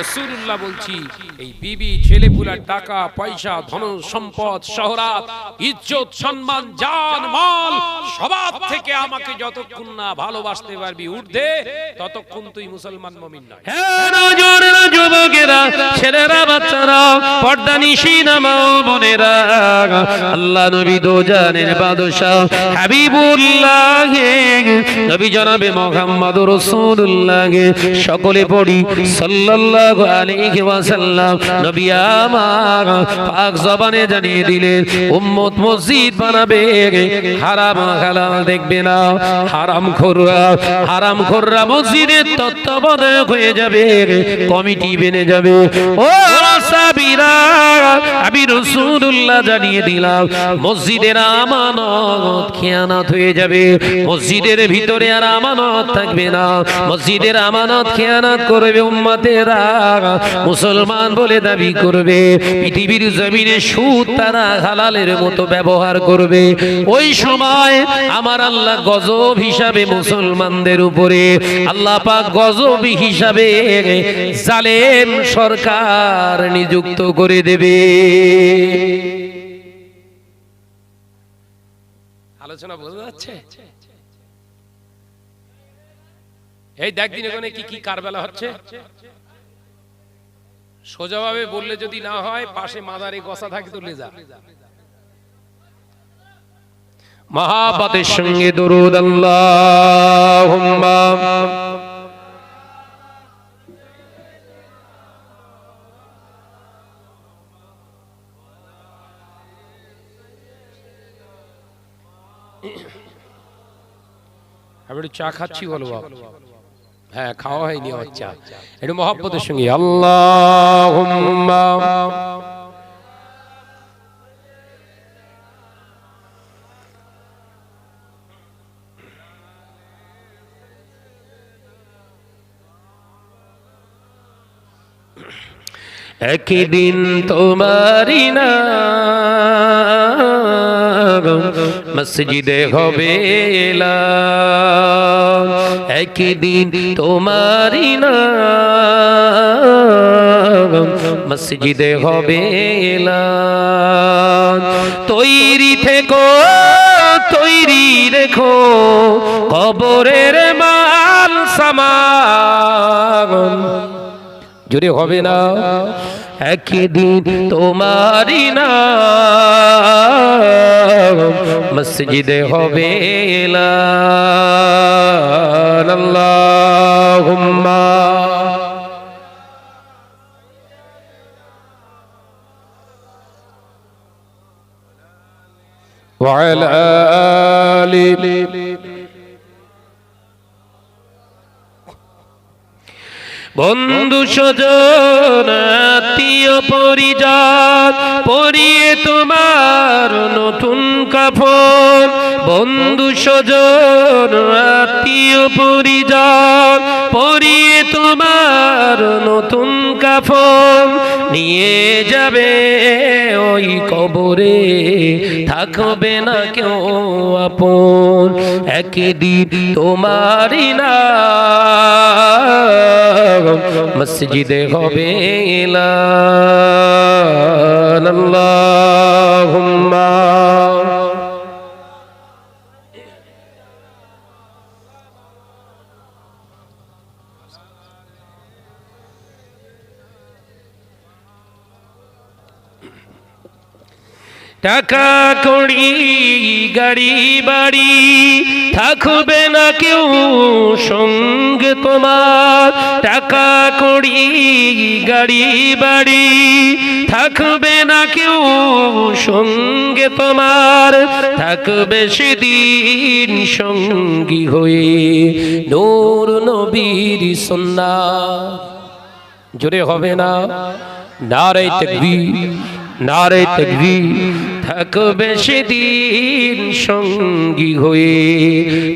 রসুল্লাহ বলছি, এই বিবি, ছেলেপুলার টাকা, পয়সা, ধন, সম্পদ, শহরাত, ইজ্জত, সম্মান, জান, মাল, সবার থেকে আমাকে যতক্ষণ না ভালোবাসতে পারবি, উর্ধে ততক্ষণ তুই মুসলমান মমিন নয়। যুবকেরা, ছেলেরা, বাচ্চারা, পর্দা নিশিনা মা বোনেরা আল্লাহ নবী দো জানের বাদশাহ হাবিবুল্লাহ, নবী জনাবে মোহাম্মদ রাসূলুল্লাহ। সকলে পড়ি, সাল্লাল্লাহু আলাইহি ওয়াসাল্লাম। নবী আমার পাক জবানে জানিয়ে দিলেন, উম্মত মসজিদ বানাবে হারাম হালাল দেখবে না। হারাম খোররা হারাম খোররা মসজিদের তত্ত্বাবধায়ক হয়ে যাবে কমিটি বেনে যাবে। ও আমি রসুল্লাহ জানিয়ে দিলাম, মসজিদের আমানত খেয়ানত হয়ে যাবে। মসজিদের ভিতরে আর আমানত থাকবে না। মসজিদের আমানত খেয়ানত করবে উম্মতেরা। মুসলমান বলে দাবি করবে, পৃথিবীর জমিনে সুদ তারা হালালের মতো ব্যবহার করবে। ওই সময় আমার আল্লাহ গজব হিসাবে মুসলমানদের উপরে, আল্লাহ পাক গজব হিসাবে জালেম সরকার নিযুক্ত করে দেবে। আলোচনা বোঝা যাচ্ছে? এই দেখ দিন এখানে কি কি কারবেলা হচ্ছে। সোজাভাবে বললে যদি না হয়, পাশে মাদারে গসা থাকে তুলে যা মহাপাতের সঙ্গে দরুদ আল্লাহুম্মা। চা খাচ্ছি বলো হ্যাঁ খাওয়া হয়নি আমার চা। একটু মহব্বতের সঙ্গে। আল্লাহুম্মা। একদিন তোমারি না মসজিদে হবে এলান। একদিন তোমারি না মসজিদে হবে। তৈরি থেকো, তৈরি রেখো, কবরের মাল সামান জোরে হবে না একদিন তোমারি না মসজিদে হবে এলান। আল্লাহুম্মা وعلى آل বন্ধু সজন আত্মীয় পরিজাত পরিয়ে তোমার নতুন কাফন, বন্ধু সজন আত্মীয় পরিজাত পরিয়ে তোমার নতুন কাফন নিয়ে যাবে ওই কবরে, থাকবে না কেউ আপন একদিন তোমারই না মসজিদে হবে এলান। আল্লাহুম্মা টাকা কড়ি গাড়ি বাড়ি থাকবে না কেউ সঙ্গে তোমার। টাকা কড়ি গাড়ি বাড়ি থাকবে না কেউ সঙ্গে তোমার। থাকবে সেদিন সঙ্গী হয়ে নূর নবীর সন্না জোরে হবে না? নারে তকবীর নারে তকবীর। থাকবে সেদিন সঙ্গী হয়ে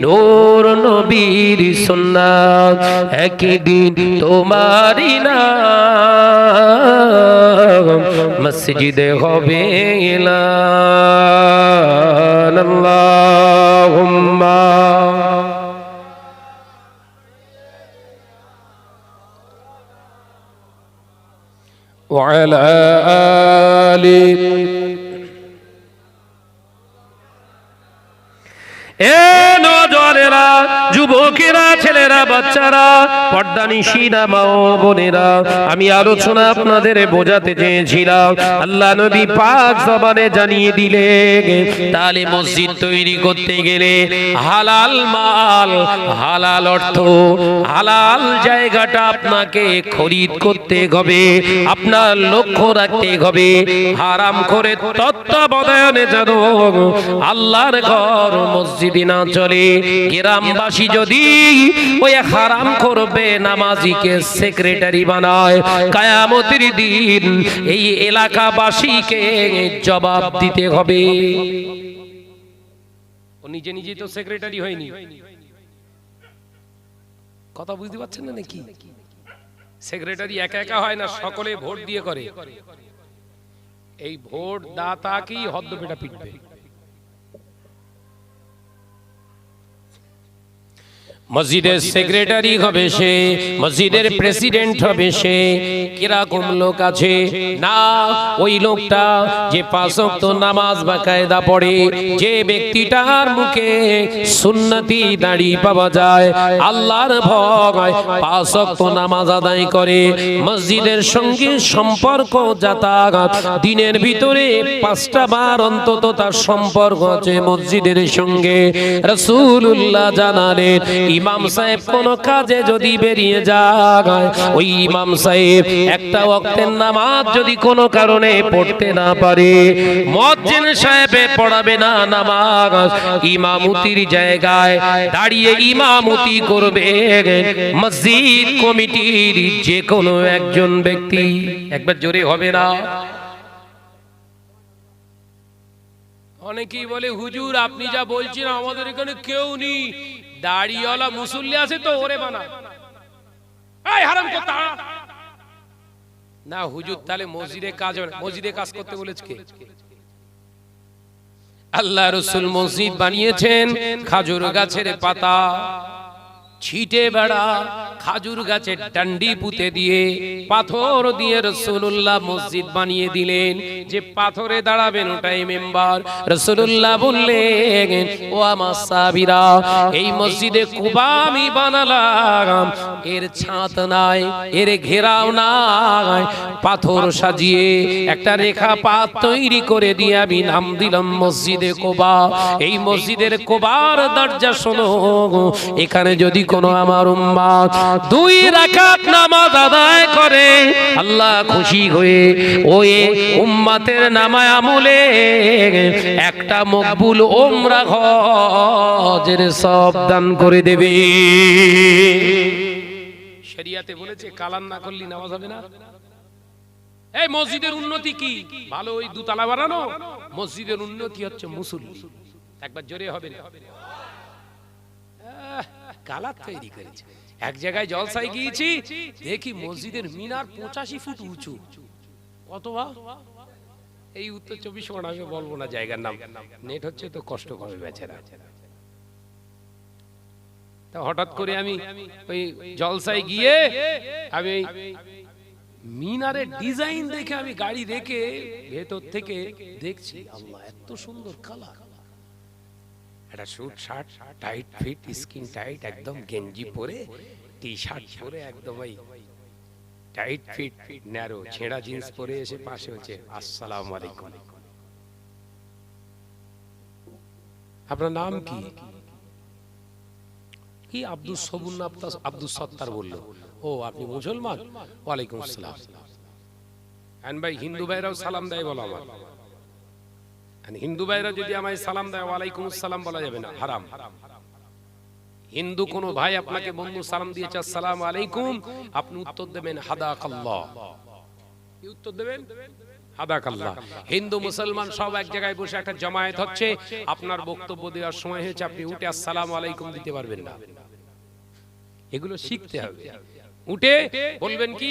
নূর নবীর সুন্নাত একদিন তোমারি না মসজিদে হবে এলান। আল্লাহুম্মা وعلى آله যুবকেরা, ছেলেরা, বাচ্চারা পর্দা নিশিনা মা ও বোনেরা, আমি আলোচনা আপনাদের বোঝাতে চেয়েছিলাম। আল্লাহ নবী পাক জবানে জানিয়ে দিলে তাহলে মসজিদ তৈরি করতে গেলে হালাল মাল, হালাল অর্থ, হালাল জায়গাটা আপনাকে খরিদ করতে হবে, আপনার লক্ষ্য রাখতে হবে। হারাম করে তত্ত্বাবধানে যেন আল্লাহর ঘর মসজিদে না চলে। গ্রামবাসী যদি ওই হারাম করবে, নামাজিকে সেক্রেটারি বানায়, কায়ামতের দিন এই এলাকাবাসীকে জবাব দিতে হবে। ও নিজে নিজে তো সেক্রেটারি হয়নি। কথা বুঝতে পারছেন না নাকি? সেক্রেটারি একা একা হয় না, সকলে ভোট দিয়ে করে। এই ভোট দাতাকেই হদ্দপেটা পিটবে? মসজিদের সেক্রেটারি হবে সে মসজিদের প্রেসিডেন্ট হবে সে। কীরকম লোক আছে? না ওই লোকটা যে পাঁচক নামাজ বা কায়দা পড়ে যে ব্যক্তিটার মুখে সুন্নতি দাড়ি পাওয়া যায় আল্লাহর ভয় পাঁচক নামাজ আদায় করে মসজিদের সঙ্গে সম্পর্ক যাতায়াত দিনের ভিতরে পাঁচটা বার অন্তত তার সম্পর্ক আছে মসজিদের সঙ্গে। রসুল্লাহ জানালেন ইমাম সাহেব কোন কাজে যদি বেরিয়ে যায়, ওই ইমাম সাহেব একটা ওয়াক্তের নামাজ যদি কোনো কারণে পড়তে না পারে মজ্জিন সাহেবে পড়াবে না নামাজ, ইমামতির জায়গায় দাঁড়িয়ে ইমামতি করবে। মসজিদ কমিটির যে কোনো একজন ব্যক্তি, একবার জোরে হবে না। অনেকেই বলে, হুজুর, আপনি যা বলছেন আমাদের এখানে কেউ নেই। দাড়িওয়ালা মুসল্লি আছে তো ওরে বানা। এই হারাম কো তা না হুজুর তাহলে মসজিদে কাজ হবে মসজিদে কাজ করতে বলেছে কে? আল্লাহ রসুল মসজিদ বানিয়েছেন খাজুর গাছের পাতা। ছিটে বেড়া, খাজুর গাছের ডান্ডি পুঁতে দিয়ে পাথর দিয়ে রসুল্লাহ মসজিদ বানিয়ে দিলেন। যে পাথরে দাঁড়াবেন ওটাই মেম্বার। রসুল্লাহ বললেন, ও আমার সাবিরা এই মসজিদে কুবা আমি বানালাম। এর ছাদ নাই, এর ঘেরাও নাই। পাথর সাজিয়ে একটা রেখা পাত তৈরি করে দিয়ে আমি নাম দিলাম মসজিদে কোবা। এই মসজিদের কোবার দরজা শোনো এখানে যদি কোনো আমার দুই রাকাত নামাজ আদায় করে, আল্লাহ খুশি হয়ে ওই উম্মাতের নামায় আমলে একটা মকবুল ওমরা হজের সব দান করে দেবে। শরিয়াতে বলেছে না করলি নামাজ হবে না। এই মসজিদের উন্নতি কি? ভালো ওই দুতলা বানানো? মসজিদের উন্নতি হচ্ছে মুসল্লি। একবার জোরে হবে না। কালার তৈরি করেছে। এক জায়গায় গিয়েছি, দেখি মসজিদের মিনার পঁচাশি ফুট উঁচু। কত এই উত্তর চব্বিশ পরগনা আমি বলব না জায়গার নাম। নেট হচ্ছে তো কষ্ট বেচারা। তা হঠাৎ করে আমি ওই জলসায় গিয়ে আমি মিনারের ডিজাইন দেখে আমি গাড়ি রেখে ভেতর থেকে দেখছি, আল্লাহ, এত সুন্দর কালার। একটা suit shirt tight fit skin tight একদম গেঞ্জি পরে টি শার্ট পরে একদম ওই টাইট ফিট ন্যারো ছেঁড়া জিন্স পরে এসে পাশে হচ্ছে, আসসালামু আলাইকুম। আপনার নাম কি? কি আব্দুল সবুন না আব্দুল- সত্তার বলল? ও, আপনি মুসলমান? ওয়ালাইকুম আসসালাম। ভাই, হিন্দু ভাইরাও সালাম দেয় বলো আমার হিন্দু ভাইরা যদি আমায় সালাম দেয়, ওয়ালাইকুম আসসালাম বলা যাবে না। হারাম। হিন্দু কোন ভাই আপনাকে বন্ধু সালাম দিয়েছে, আসসালাম আলাইকুম। আপনি উত্তর দেবেন, হাদাকাল্লাহ। কি উত্তর দেবেন? হিন্দু, মুসলমান সব এক জায়গায় বসে একটা জামায়াত হচ্ছে। আপনার বক্তব্য দেওয়ার সময় হয়েছে, আপনি উঠে আসসালাম আলাইকুম দিতে পারবেন না। এগুলো শিখতে হবে। উঠে বলবেন কি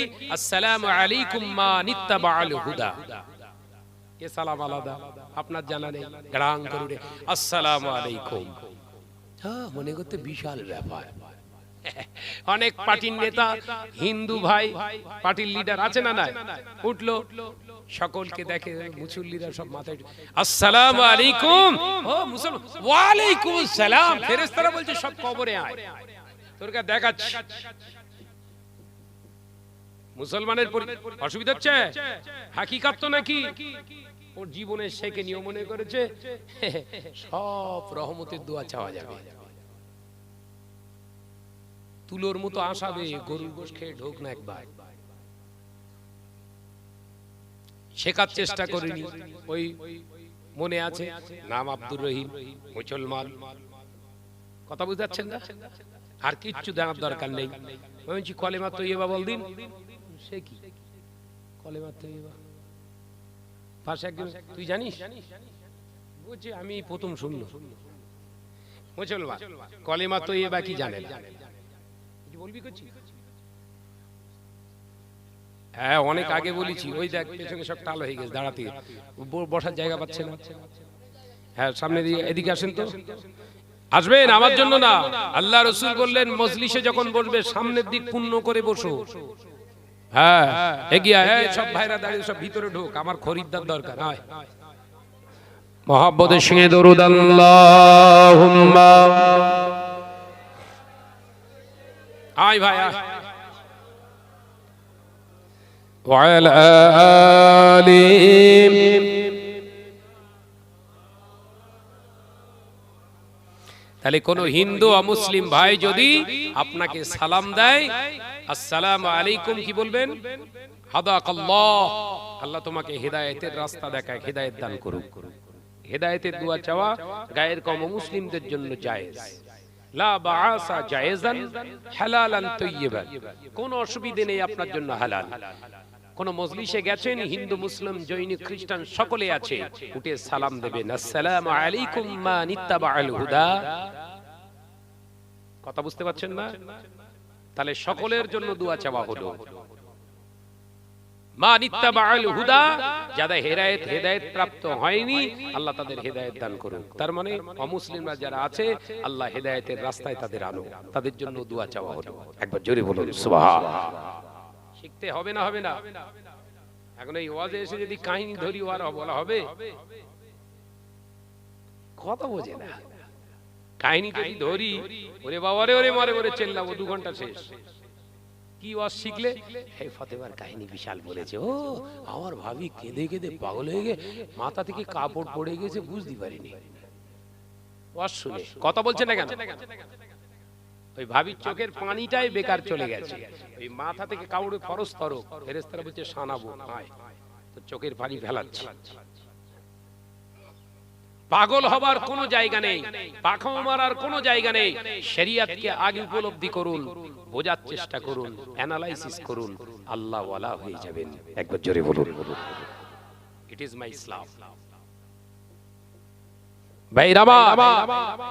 আলাইকুম মা নিত্তাবাআল হুদা। এ সালাম আলাদা? আপনার জানা নেই। গ্রাং করে আসসালামু আলাইকুম। হ্যাঁ মনে করতে বিশাল ব্যাপার। অনেক পার্টির নেতা, হিন্দু ভাই, পার্টির লিডার আছে না না উঠল, সকলকে দেখে মুসল্লিরা সব মাথায় আসসালাম আলাইকুম। ও মুসলমান, ওয়ালাইকুম আসসালাম। ফেরেশতারা বলছে, সব কবরে আয়। তোর দেখাচ্ছি। মুসলমানের অসুবিধা হচ্ছে? হাকিকাত তো নাকি? ওর জীবনে শেখে নিয়ম মনে করেছে? সব রহমতের দোয়া চাওয়া যাবে। তুলোর মতো আসাবে গরুর গোশ খেয়ে ঢোক না একবার। শেখার চেষ্টা করিনি। ওই মনে আছে, নাম আব্দুর রহিম মুসলমান কথা বুঝতে পারছেন না? আর কিচ্ছু জানার দরকার নেই। কলেমা তো ইয়ে বল দিন সে কি? পাশে একজন তুই জানিস? বলছি আমি প্রথম শুনলো। মুসলমান কলেমা তো বাকি জানে না? বলবি করছি? হ্যাঁ অনেক আগে বলেছি। ওই দেখ পেছনে সব টাল হয়ে গেছে দাঁড়াতে। বসার জায়গা পাচ্ছে না। হ্যাঁ সামনে দিয়ে এদিকে আসেন তো। আসবেন? আমার জন্য না। আল্লাহ রসুল বললেন মজলিসে যখন বসবে সামনের দিক পূর্ণ করে বসো। হ্যাঁ এগিয়ে আয়, এই সব ভাইরা দাঁড়িয়ে সব ভিতরে ঢোক আমার খরিদ্দার দরকার হয় মহাব্বতের সঙ্গে দরুদ আল্লাহুম্মা আয় ভাই আয় وعلى آله তাহলে কোন হিন্দু অমুসলিম ভাই যদি আপনাকে সালাম দেয় আসসালামু আলাইকুম কি বলবেন? হাদাকাল্লাহ। আল্লাহ তোমাকে হেদায়েতের রাস্তা দেখায় হেদায়েত দান করুক। হেদায়েতের দোয়া চাওয়া গায়ের কম মুসলিমদের জন্য জায়েজ। লা বাআসা জায়েজান হালালান তাইয়িবান কোন অসুবিধে নেই আপনার জন্য হালাল। কোন মজলিসে গেছেন, হিন্দু, মুসলিম, জৈন, খ্রিস্টান, সকলে আছে। উঠে সালাম দেবেন। আসসালামু আলাইকুম মা নিত্তাবাআল হুদা। কথা বুঝতে পারছেন না? তাহলে সকলের জন্য দোয়া চাওয়া হলো। মা নিত্তাবাআল হুদা হেদায়েত হেদায়েত প্রাপ্ত হয়নি, আল্লাহ তাদের হেদায়েত দান করুন তার মানে অমুসলিমরা যারা আছে, আল্লাহ হেদায়েতের রাস্তায় তাদের আলো তাদের জন্য দোয়া চাওয়া হলো। একবার জোরে বলুন শিখতে হবে না হবে না। এখন এই ওয়াজে এসে যদি কাহিনী ধরি আর বলা হবে। কথা বোঝে না। কাহিনী যদি ধরি, ওরে বাবারে ওরে মারে ওরে চেল্লাবো, দু ঘণ্টা শেষ। কি ওয়াজ শিখলে? হে ফতেবার কাহিনী বিশাল বলেছে, ও, আমার ভাবি কেঁদে কেঁদে পাগল হয়ে গে মাথা থেকে কাপড় পড়ে গেছে, বুঝতে পারিনি। ওয়াজ শুনে, কথা বলছে না কেন? ওই ভাবির চোখের পানিটাই বেকার চলে গেছে। ওই মাথা থেকে কাউড়ে ফরস তরক ফেরেস্তারা বলছে, সানাবো, আয়। তো চোখের পানি ফেলাচ্ছে। পাগল হবার কোনো জায়গা নেই পাখা মারার কোনো জায়গা নেই। শরিয়াতকে আগে উপলব্ধি করুন, বোঝার চেষ্টা করুন অ্যানালাইসিস করুন আল্লাহ ওয়ালা হয়ে যাবেন। একবার জোরে বলুন। ইট ইজ মাই ইসলাম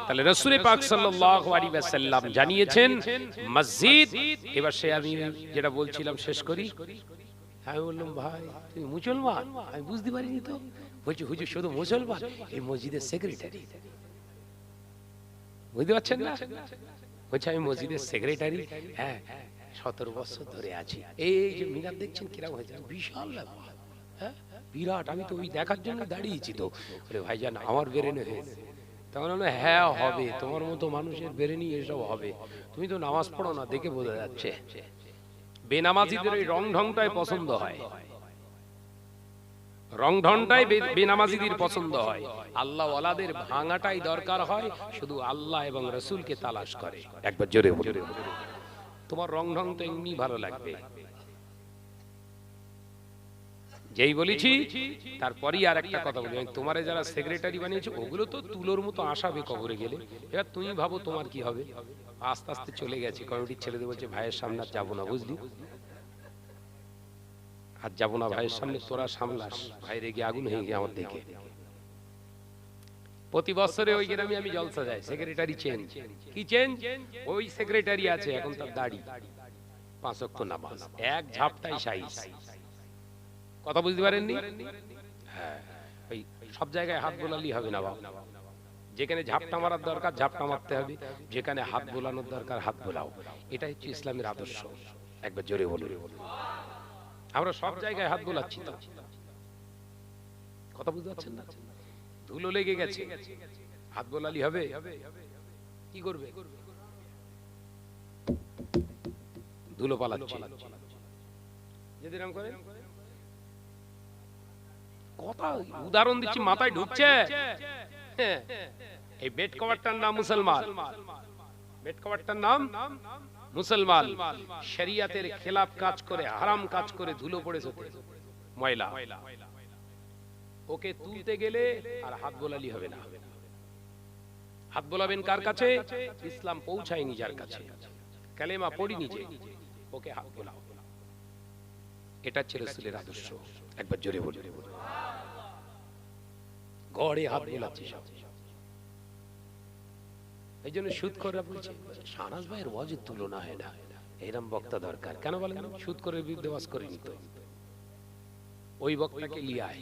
তাহলে রসুল পাক সাল্লাল্লাহু আলাইহি ওয়াসাল্লাম জানিয়েছেন মসজিদ এবার সে আমি যেটা বলছিলাম শেষ করি। আমি বললাম ভাই তুমি মুসলমান? আমি বুঝতে পারিনি তো। বলছি হুজুর শুধু মুসলমান? এই মসজিদের সেক্রেটারি বুঝতে পারছেন না? বলছে আমি মসজিদের সেক্রেটারি হ্যাঁ সতেরো বছর ধরে আছি। এই যে মিনার দেখছেন কীরকম হয়েছে? বিশাল ব্যাপার। হ্যাঁ? বিরাট, আমি তো ওই দেখার জন্য দাঁড়িয়েছি তো। আরে ভাইজান, আমার বেরেনে হয়েছে। তখন হ্যাঁ হবে। তোমার মতো মানুষের বেরেনি এসব হবে। তুমি তো নামাজ পড়ো না, দেখে বোঝা যাচ্ছে। বেনামাজিদের ওই রং ঢংটাই পছন্দ হয়। রং বেনামাজিদের পছন্দ হয়। আল্লাহ ওয়ালাদের ভাঙাটাই দরকার হয়, শুধু আল্লাহ এবং রসুলকে তালাশ করে। একবার জোরে বলে তোমার রং ঢং তো এমনি ভালো লাগবে। যেই বলেছি তারপরই আর একটা কথা বলি। তোমারে যারা সেক্রেটারি বানিয়েছে ওগুলো তো তুলোর মতো আসাবে কবরে গেলে। এবার তুমি ভাবো তোমার কি হবে। আস্তে আস্তে চলে গেছে কমিটির ছেলেদের বলছে ভাইয়ের সামনে আর যাব না বুঝলি? আর যাব না ভাইয়ের সামনে তোরা সামলাস। ভাই রেগে আগুন হয়ে গিয়ে আমার দিকে। প্রতি বছরে ওই গ্রামে আমি জলসা যাই সেক্রেটারি চেঞ্জ কি চেঞ্জ ওই সেক্রেটারি আছে এখন তার দাড়ি। পাঁচ অক্ট নামাজ। এক ঝাপটাই সাইজ। কথা বুঝতে পারেননি? হ্যাঁ ওই সব জায়গায় হাত বোলালি হবে না বাবা। যেখানে ঝাপটা মারার দরকার, ঝাপটা মারতে হবে। যেখানে হাত বোলানোর দরকার, হাত বোলাও। এটা হচ্ছে ইসলামের আদর্শ। একবার জোরে বলুন। আমরা সব জায়গায় হাত বোলাচ্ছি তো। কথা বুঝতে পারছেন না? ধুলো লেগে গেছে। হাত বোলালি হবে? কি করবে? ধুলো পালাচ্ছে। যদি এরকম করেন। কথা উদাহরণ দিচ্ছি, মাথায় ঢুকছে? হ্যাঁ। এই বেড কভারটার নাম মুসলমান। বেড কভারটার নাম মুসলমান। শরিয়াতের খেলাফ কাজ করে, হারাম কাজ করে ধুলো পড়েছে ময়লা। ওকে তুলতে গেলে আর হাত বোলালি হবে না। হাত বোলাবেন কার কাছে? ইসলাম পৌঁছায়নি যার কাছে। কালেমা পড়ি নিজে ওকে হাত বোলাও। এটা ছিল রসুলের আদর্শ। একবার জোরে বলি গড়ে হাত বোলাচ্ছে সব। এই জন্য বলছে ভাইয়ের ওয়াজের তুলনা হয় না। এরম বক্তা দরকার। কেন বলেন? বিরুদ্ধে ওয়াজ করে নিত ওই বক্তাকে লিয়ায়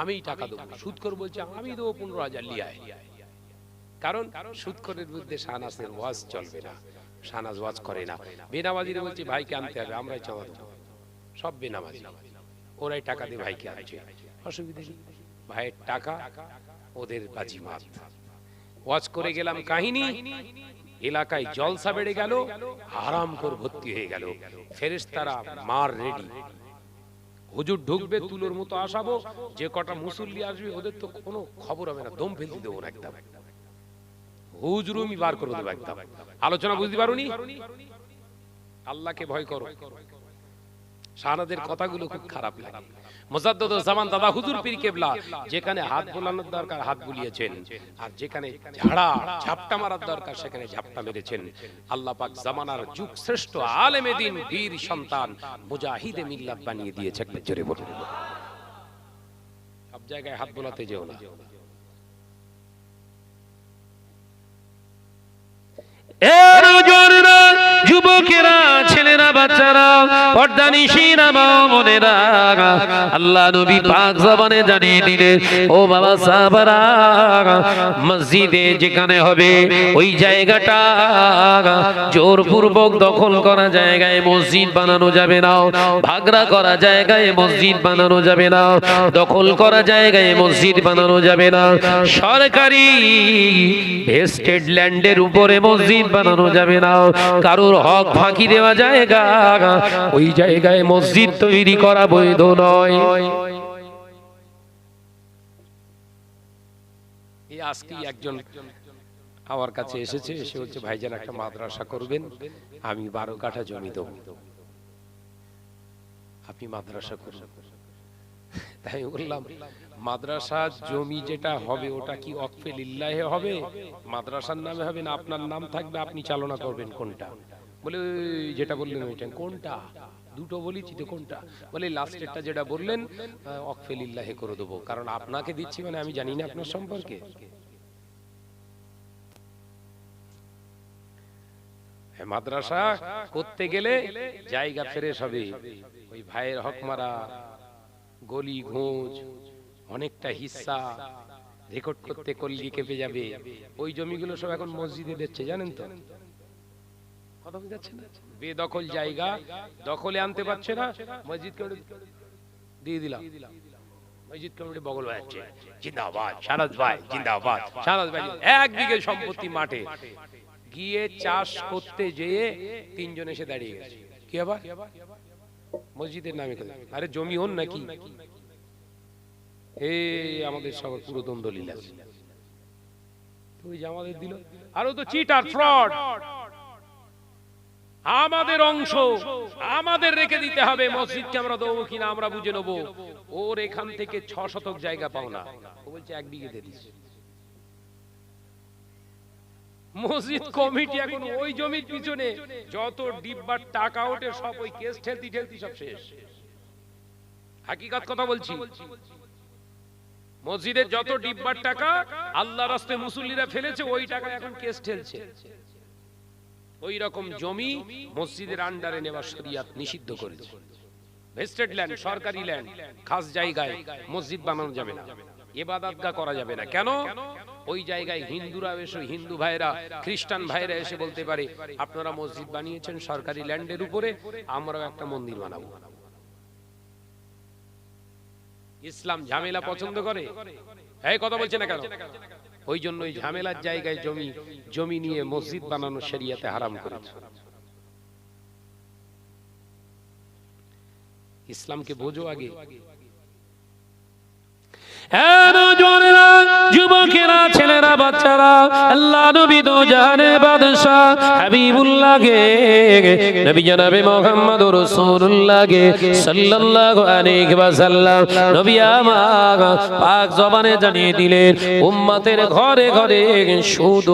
আমি টাকা দেবো। সুদ করে বলছে আমি দেবো পনেরো হাজার লিয়ায় কারণ সুদ করের বিরুদ্ধে শাহনাজের ওয়াজ চলবে না। ওয়াজ করে না। বলছি, ভাইকে আনতে হবে, আমরাই চাওয়া দেবো। সব বেনামাজি। ওরাই টাকা দিয়ে ভাইকে আনছে অসুবিধা নেই। ভাইয়ের টাকা ওদের বাজিমাত। ওয়াজ করে গেলাম কাহিনী। এলাকায় জলসা বেড়ে গেল আরাম করে ভর্তি হয়ে গেল। ফেরেশতারা মার রেডি। হুজুর ঢুকবে তুলোর মতো আসাবো। যে কটা মুসল্লি আসবে ওদের তো কোনো খবর হবে না দম ফেলতে দেবো না একদম। হুজরুমি বার করে দেবো একদম। আলোচনা বুঝতে পারোনি? আল্লাহকে ভয় করো। শাহানাদের কথাগুলো খুব খারাপ লাগে। মোজাদ্দদ জামান দাদা হুজুর পীর কেবলা, যেখানে হাত বোলানোর দরকার, হাত বুলিয়েছেন, আর যেখানে ঝাড়া, ঝাপটা মারার দরকার, সেখানে ঝাপটা মেরেছেন। আল্লাহ পাক জামানার যুগ শ্রেষ্ঠ আলেমে দিন, বীর সন্তান মুজাহিদে মিল্লাত বানিয়ে দিয়েছে একবার জোরে বলুন। সব জায়গায় হাত বোলাতে যেও না। এর জোররা যুবকেরা, ছেলেরা, বাচ্চারা পর্দানিশীরা মা বোনেরা, আল্লাহ নবী পাক জবানে জানিয়ে দিলেন, ও বাবা সাহাবারা, মসজিদে যেখানে হবে, ওই জায়গাটা জোরপূর্বক দখল করা জায়গায় মসজিদ বানানো যাবে না ভাগরা করা জায়গায় মসজিদ বানানো যাবে না, দখল করা জায়গায় মসজিদ বানানো যাবে না, সরকারি ভেস্টেড ল্যান্ডের উপরে মসজিদ বানানো যাবে না, কারোর হক ফাঁকি দেওয়া জায়গা। ওই জায়গায় মসজিদ তৈরি করা বৈধ নয়। একজন আমার কাছে এসেছে এসে বলছে ভাইজান একটা মাদ্রাসা করবেন, আমি বারো কাঠা জমি দেবো। আপনি মাদ্রাসা করুন। তাই বললাম, মাদ্রাসা জমি যেটা হবে, ওটা কি অকফে লিল্লাহে হবে? মাদ্রাসার নামে হবে না? আপনার নাম থাকবে, আপনি চালনা করবেন কোনটা? বলে যেটা বললেন ওইটা কোনটা? দুটো বলেছি তো কোনটা? বলে লাস্টেরটা যেটা বললেন আহ, অকফে লিল্লাহে করে দেবো। কারণ আপনাকে দিচ্ছি মানে আমি জানি না আপনার সম্পর্কে। মাদ্রাসা করতে গেলে জায়গা ফ্রেশ হবে। ওই ভাইয়ের হক মারা গলি ঘোঁজ অনেকটা হিস্সা রেকর্ড করতে কল্লি কেঁপে যাবে। ওই জমিগুলো সব এখন মসজিদে দিচ্ছে জানেন তো? বেদখল জায়গা দখলে আনতে পারছে না। মসজিদ কমিটি দিয়ে দিলাম। মসজিদের নামে আরে জমি হন নাকি? আমাদের সব পুরো দ্বন্দ্ব লীলা। তুই দিল। আরও তো চিটার ফ্রড আমাদের অংশ, আমাদের রেখে দিতে হবে। মসজিদকে আমরা দেবো কিনা আমরা বুঝে নেব। ওর এখান থেকে ছ শতক জায়গা পাও না। ও বলছে, এক বিঘে দিয়ে দিস। মসজিদ কমিটি এখন ওই জমির পিছনে। যত ডিব্বার টাকা ওঠে, সব ওই কেস ঠেলতি ঠেলতি সব শেষ। হাকিকাত কথা বলছি। মসজিদের যত ডিব্বার টাকা আল্লাহ রাস্তে মুসল্লিরা ফেলেছে, ওই টাকা এখন কেস ঠেলছে। ওই রকম জমি মসজিদের আন্ডারে নেওয়া শরিয়াত নিষিদ্ধ করেছে। ভেস্টেড ল্যান্ড সরকারি ল্যান্ড খাস জায়গায় মসজিদ বানানো যাবে না। করা যাবে না। কেন? ওই জায়গায় হিন্দুরা এসে, হিন্দু ভাইরা খ্রিস্টান ভাইরা এসে বলতে পারে, আপনারা মসজিদ বানিয়েছেন সরকারি ল্যান্ডের উপরে, আমরাও একটা মন্দির বানাবো। ইসলাম ঝামেলা পছন্দ করে? এই কথা বলছে না কেন? ওই জন্য ওই ঝামেলার জায়গায় জমি জমি নিয়ে মসজিদ বানানো শরিয়াতে হারাম করেছে। ইসলামকে বোঝো আগে। যুবকেরা, ছেলেরা, বাচ্চারা, আল্লাহ নবী তো হাবিবুল্লাহকে, নবী মুহাম্মদ সাল্লাল্লাহু আলাইহি নবী পাক জবানে জানিয়ে দিলেন, উম্মতের ঘরে ঘরে সুদ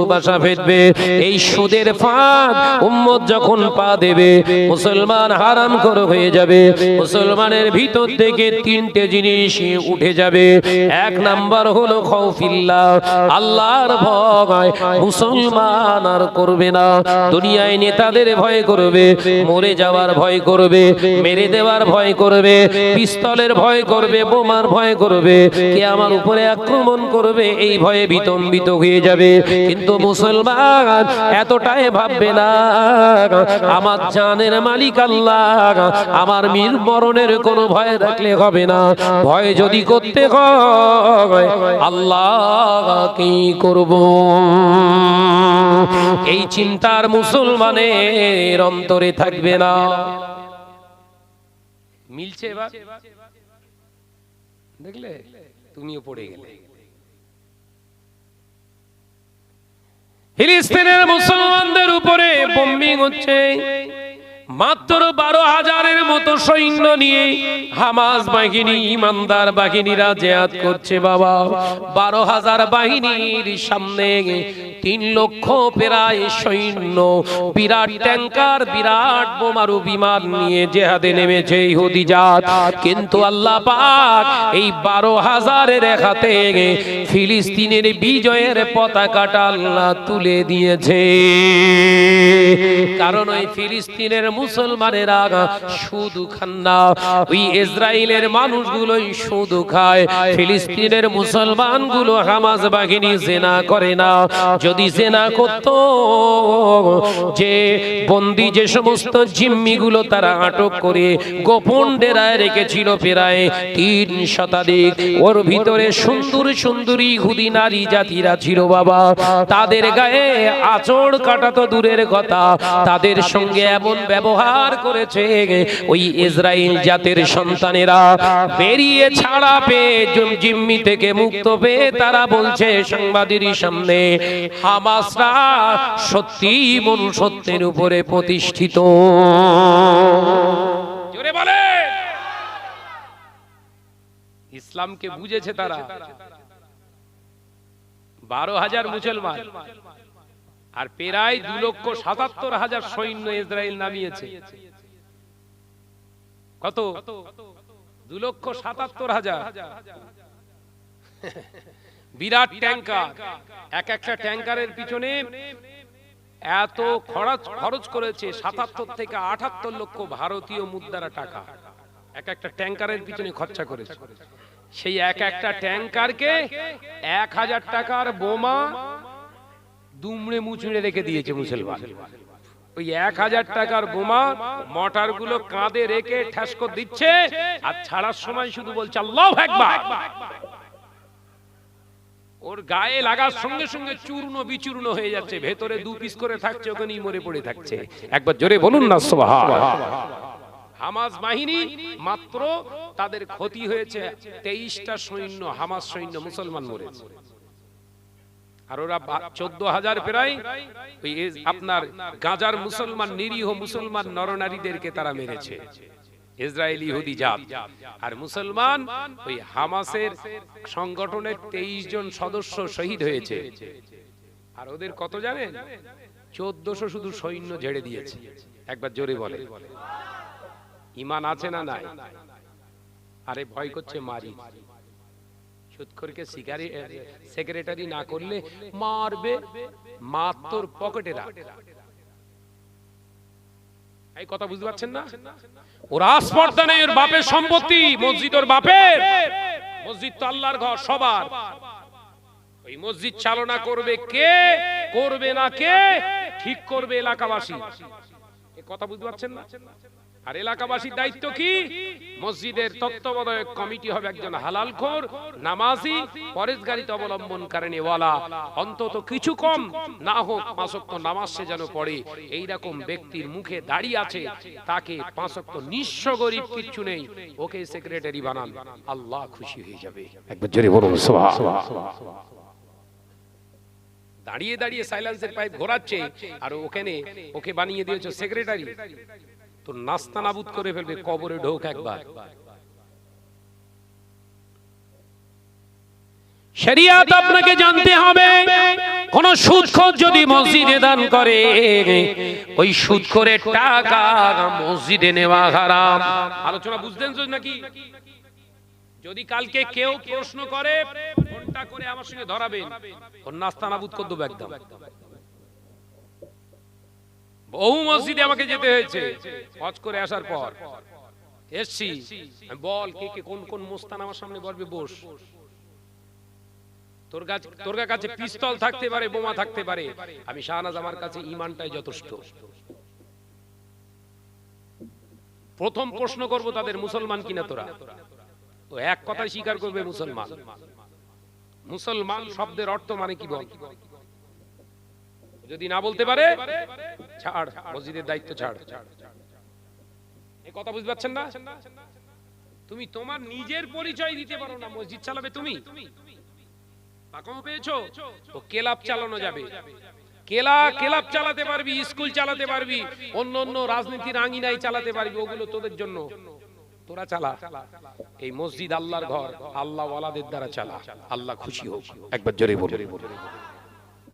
ফেলবে এই সুদের ফাঁদ উম্মত যখন পা দেবে, মুসলমান হারাম করে হয়ে যাবে, মুসলমানের ভিতর থেকে তিনটে জিনিস উঠে যাবে। এক নাম্বার হলো খৌফিল্লাহ। আল্লাহর ভয় মুসলমান আর করবে না। দুনিয়ায় নেতাদের ভয় করবে, মরে যাওয়ার ভয় করবে, মেরে দেওয়ার ভয় করবে, পিস্তলের ভয় করবে, বোমার ভয় করবে, কে আমার উপরে আক্রমণ করবে, এই ভয়ে বিতম্বিত হয়ে যাবে। কিন্তু মুসলমান এতটাই ভাববে না, আমার জানের মালিক আল্লাহ, আমার মীর মরণের কোনো ভয় রাখলে হবে না। ভয় যদি করতে হয় আল্লাহ কি করব? এই চিন্তার মুসলমানের অন্তরে থাকবে না। মিলছে দেখলে? তুমিও পড়ে গেলে। ফিলিস্তিনের মুসলমানদের উপরে বোম্বিং হচ্ছে। মাত্র বারো হাজারের মতো সৈন্য নিয়ে হামাস বাহিনী, ইমানদার বাহিনীরা জেহাদ করছে বাবা। বারো হাজার বাহিনীর সামনে তিন লক্ষ প্রায় সৈন্য, বিরাট ট্যাঙ্কার, বিরাট বোমারু বিমান নিয়ে জেহাদে নেমেছে ইহুদি জাত। কিন্তু আল্লাহ পাক এই বারো হাজারের হাতে ফিলিস্তিনের বিজয়ের পতাকাটা আল্লাহ তুলে দিয়েছে। কারণ ওই ফিলিস্তিনের মুসলমানেরা শুধু খান না। ওই ইসরায়েলের মানুষগুলোই শুধু খায়। ফিলিস্তিনের মুসলমানগুলো হামাজ বাহিনী জেনা করে না। যদি জেনা করত, যে বন্দি যে সমস্ত জিম্মিগুলো তারা আটক করে গোপন ডেরায় রেখেছিল প্রায় তিন শতাধিক। ওর ভিতরে সুন্দর সুন্দরী হুদি নারী জাতিরা ছিল বাবা। তাদের গায়ে আচড় কাটা তো দূরের কথা। তাদের সঙ্গে এমন ব্যবহার করেছে। ওই ইসরায়েল জাতের সন্তানেরা বেরিয়ে ছাড়া পেয়ে জুম- জিম্মি থেকে মুক্ত পেয়ে তারা বলছে সাংবাদিক সামনে, হামাসরা সত্যি মনুষ্যত্বের উপরে প্রতিষ্ঠিত। ইসলামকে বুঝেছে তারা। বারো হাজার মুসলমান। আর প্রায় দু লক্ষ সাতাত্তর হাজার সৈন্য ইসরায়েল নামিয়েছে। কত? দু লক্ষ সাতাত্তর হাজার। বিরাট ট্যাঙ্কার। এক একটা ট্যাঙ্কারের পিছনে এত খরচ খরচ করেছে সাতাত্তর থেকে আটাত্তর লক্ষ ভারতীয় মুদ্রা টাকা। এক একটা ট্যাঙ্কারের পিছনে খরচা করেছে। সেই এক একটা ট্যাঙ্কারকে এক হাজার টাকার বোমা দুমড়ে মুচড়ে রেখে দিয়েছে মুসলমান। ওই এক হাজার টাকার বোমা মটারগুলো কাঁধে রেখে ঠেসকো দিচ্ছে, আর ছাড়ার সময় শুধু বলছে, আল্লাহ একবার ওর গায়ে লাগার সঙ্গে সঙ্গে চূর্ণ বিচূর্ণ হয়ে যাচ্ছে, ভেতরে দু পিস করে থাকছে, ওখানেই মরে পড়ে থাকছে। একবার জোরে বলুন না হামাস বাহিনী মাত্র তাদের ক্ষতি হয়েছে তেইশটা সৈন্য হামাজ সৈন্য মুসলমান মরেছে। আর ওরা চোদ্দ হাজার প্রায় আপনার গাজার মুসলমান, নিরীহ মুসলমান নরনারীদেরকে তারা মেরেছে। ইসরায়েল, ইহুদি, জাত। আর মুসলমান ওই হামাসের সংগঠনের তেইশ জন সদস্য শহীদ হয়েছে। আর ওদের কত জানেন? চোদ্দশো শুধু সৈন্য ঝেড়ে দিয়েছে। একবার জোরে বলে ইমান আছে না নাই? আরে ভয় করছে মারি সুৎখরকে শিকারি সেক্রেটারি না করলে মারবে রাখ এই কথা বুঝতে পারছেন না? নেই ওর বাপের সম্পত্তি, মসজিদ ওর বাপের। মসজিদ তো আল্লাহর ঘর, সবার। ওই মসজিদ চালনা করবে কে? করবে না কে? ঠিক করবে এলাকাবাসী। কথা বুঝতে পারছেন না? আর এলাকাবাসীর দায়িত্ব কি? মসজিদের তত্ত্বাবধায়ক কমিটি হবে একজন হালাল খোর নামাজি পরেশগারিতে অবলম্বন কারণে ওয়ালা। অন্তত কিছু কম না হোক পাঁচক্ত নামাজ সে যেন পড়ে। এইরকম ব্যক্তির মুখে দাঁড়িয়ে আছে, তাকে পাঁচক্ত নিঃস্ব গরিব কিচ্ছু নেই। ওকে সেক্রেটারি বানান। আল্লাহ খুশি হয়ে যাবে। দাঁড়িয়ে দাঁড়িয়ে সাইলেন্সের পাইপ ঘোরাচ্ছে, আর ওখানে ওকে বানিয়ে দিয়েছে সেক্রেটারি তো নাস্তা নাবুদ করে ফেলবে, কবরে ঢোক একবার। শরিয়াত আপনাকে জানতে হবে, কোন সুদখোর যদি মসজিদে দান করে, ওই সুদখোরের টাকা মসজিদে নেওয়া হারাম। আলোচনা বুঝতেন নাকি? যদি কালকে কেউ প্রশ্ন করে, ফোনটা করে আমার সঙ্গে ধরাবেন, ওর নাস্তা নাবুদ করে দেবো একদম। বহু মসজিদে আমাকে যেতে হয়েছে। হজ করে আসার পর। এসছি। বল, কে কে, কোন কোন মোস্তান আমার সামনে বলবে বস। তোর কাছে তোর কাছে পিস্তল থাকতে পারে, বোমা থাকতে পারে। আমি শাহনাজ আমার কাছে ইমানটাই যথেষ্ট। প্রথম প্রশ্ন করব তাদের, মুসলমান কিনা তোরা? তো এক কথায় স্বীকার করবে মুসলমান। মুসলমান শব্দের অর্থ মানে কি বল? যদি না বলতে পারে, ছাড়, মসজিদের দায়িত্ব ছাড়। এ কথা বুঝতে পারছেন না? তুমি তোমার নিজের পরিচয় দিতে পারো না, মসজিদ চালাবে তুমি। পেয়েছ? চালানো যাবে। কেলা চালাতে পারবি, স্কুল চালাতে পারবি, অন্য অন্য রাজনীতির আঙিনায় চালাতে পারবি, ওগুলো তোদের জন্য। তোরা চালা। এই মসজিদ আল্লাহর ঘর আল্লাহ ওয়ালাদের দ্বারা চালা। আল্লাহ খুশি হোক। একবার জোরে বলে